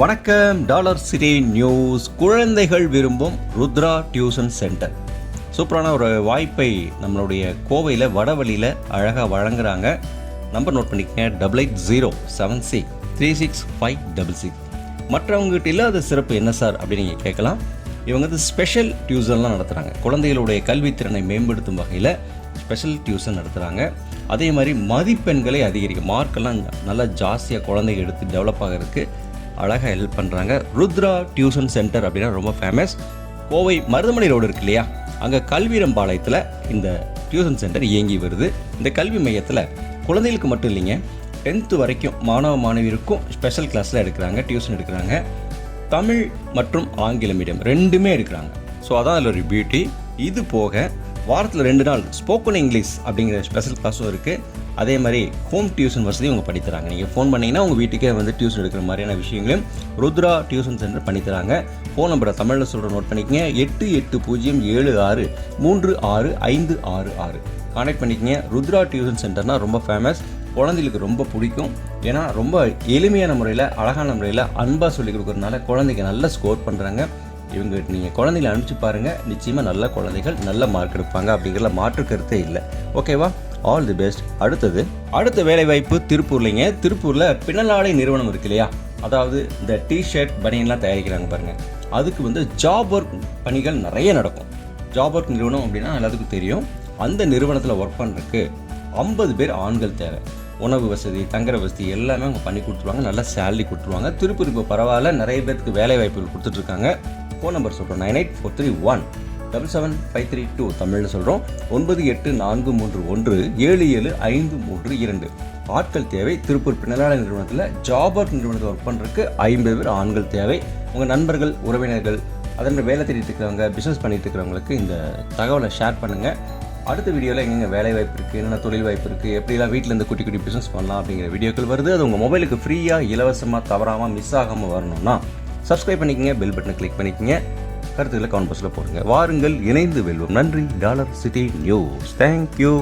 வணக்கம் dollar city news. குழந்தைகள் விரும்பும் ருத்ரா டியூஷன் சென்டர். சூப்பரான ஒரு வாய்ப்பை நம்மளுடைய கோவையில் வடவழியில் அழகாக வழங்குறாங்க. நம்பர் நோட் பண்ணிக்கங்க double eight zero seven six three six five double six. மற்றவங்ககிட்ட இல்லாத சிறப்பு என்ன சார் அப்படின்னு நீங்கள் கேட்கலாம். இவங்க வந்து ஸ்பெஷல் டியூஷன்லாம் நடத்துகிறாங்க குழந்தைகளுடைய கல்வித்திறனை மேம்படுத்தும் வகையில் ஸ்பெஷல் டியூஷன் நடத்துகிறாங்க அதே மாதிரி மதிப்பெண்களை அதிகரிக்கும் மார்க்கெல்லாம் நல்லா ஜாஸ்தியாக குழந்தைங்க எடுத்து டெவலப் ஆகிறதுக்கு அழகாக ஹெல்ப் பண்ணுறாங்க ருத்ரா டியூஷன் சென்டர் அப்படின்னா ரொம்ப ஃபேமஸ் கோவை மருதமணி ரோடு இருக்கு இல்லையா? அங்கே கல்வீரம்பாளையத்தில் இந்த டியூஷன் சென்டர் இயங்கி வருது. இந்த கல்வி மையத்தில் குழந்தைகளுக்கு மட்டும் இல்லைங்க டென்த்து வரைக்கும் மாணவ மாணவியருக்கும் ஸ்பெஷல் கிளாஸில் எடுக்கிறாங்க டியூஷன் எடுக்கிறாங்க. தமிழ் மற்றும் ஆங்கில மீடியம் ரெண்டுமே எடுக்கிறாங்க. ஸோ அதான் அதில் ஒரு பியூட்டி இது போக வாரத்தில் ரெண்டு நாள் ஸ்போக்கன் இங்கிலீஷ் அப்படிங்கிற ஸ்பெஷல் கிளாஸும் இருக்குது அதே மாதிரி ஹோம் டியூஷன் வசதி அவங்க பண்ணித்தராங்க நீங்கள் ஃபோன் பண்ணிங்கன்னா உங்கள் வீட்டுக்கே வந்து டியூஷன் எடுக்கிற மாதிரியான விஷயங்களையும் ருத்ரா டியூஷன் சென்டர் பண்ணித்தராங்க ஃபோன் நம்பரை தமிழில் சொல்கிற நோட் பண்ணிக்கங்க. எட்டு எட்டு பூஜ்ஜியம் ஏழு ஆறு மூன்று ஆறு ஐந்து ஆறு ஆறு. கான்டாக்ட் பண்ணிக்கங்க. ருத்ரா டியூஷன் சென்டர்னால் ரொம்ப ஃபேமஸ் குழந்தைகளுக்கு ரொம்ப பிடிக்கும். ஏன்னா ரொம்ப எளிமையான முறையில் அழகான முறையில் அன்பாக சொல்லிக் கொடுக்குறதுனால குழந்தைங்க நல்லா ஸ்கோர் பண்ணுறாங்க இவங்க நீங்கள் குழந்தைகளை அனுப்பிச்சு பாருங்கள் நிச்சயமாக நல்ல குழந்தைகள் நல்ல மார்க் எடுப்பாங்க அப்படிங்கிற மாற்று கருத்தே இல்லை. ஓகேவா ஆல் தி பெஸ்ட் அடுத்தது அடுத்த வேலைவாய்ப்பு திருப்பூர்லைங்க. திருப்பூரில் பின்னலாடை நிறுவனம் இருக்கு இல்லையா? அதாவது இந்த டிஷர்ட் பனியன்லாம் தயாரிக்கிறாங்க பாருங்கள் அதுக்கு வந்து ஜாப் ஒர்க் பணிகள் நிறைய நடக்கும். ஜாப் ஒர்க் நிறுவனம் அப்படின்னா எல்லாத்துக்கும் தெரியும். அந்த நிறுவனத்தில் ஒர்க் பண்ணுறதுக்கு ஐம்பது பேர் ஆண்கள் தேவை. உணவு வசதி தங்குற வசதி எல்லாமே அவங்க பண்ணி கொடுத்துருவாங்க. நல்ல சேலரி கொடுத்துருவாங்க. திருப்பூர் இப்போ பரவாயில்ல. நிறைய பேருக்கு வேலை வாய்ப்புகள் கொடுத்துட்ருக்காங்க ஃபோன் நம்பர் சொல்கிறோம் nine eight four three one double seven five three two தமிழில் சொல்கிறோம் ஒன்பது எட்டு நான்கு மூன்று ஒன்று ஏழு ஏழு ஐந்து மூன்று இரண்டு. ஆட்கள் தேவை. திருப்பூர் பின்னலாளர் நிறுவனத்தில் ஜாபர் நிறுவனத்தில் ஒர்க் பண்ணுறதுக்கு ஐம்பது பேர் ஆண்கள் தேவை. உங்கள் நண்பர்கள் உறவினர்கள் அதன் வேலை தேடிட்டு இருக்கிறவங்க பிஸ்னஸ் பண்ணிட்டு இருக்கிறவங்களுக்கு இந்த தகவலை ஷேர் பண்ணுங்கள் அடுத்த வீடியோவில் எங்கெங்கே வேலை வாய்ப்பு இருக்குது என்னென்ன தொழில் வாய்ப்பு இருக்குது எப்படிலாம் வீட்டிலேருந்து குட்டி குட்டி பிஸ்னஸ் பண்ணலாம் அப்படிங்கிற வீடியோக்கள் வருது. அது உங்கள் மொபைலுக்கு ஃப்ரீயாக இலவசமாக தவறாமல் மிஸ் ஆகாமல் வரணும்னா சப்ஸ்கிரைப் பண்ணிக்கங்க பெல் பட்டனை கிளிக் பண்ணிக்கங்க. கருத்துக்களை கவுண்ட் பாக்ஸில் போடுங்க. வாருங்கள் இணைந்து வெல்வோம். நன்றி. Dollar city news. தேங்க்யூ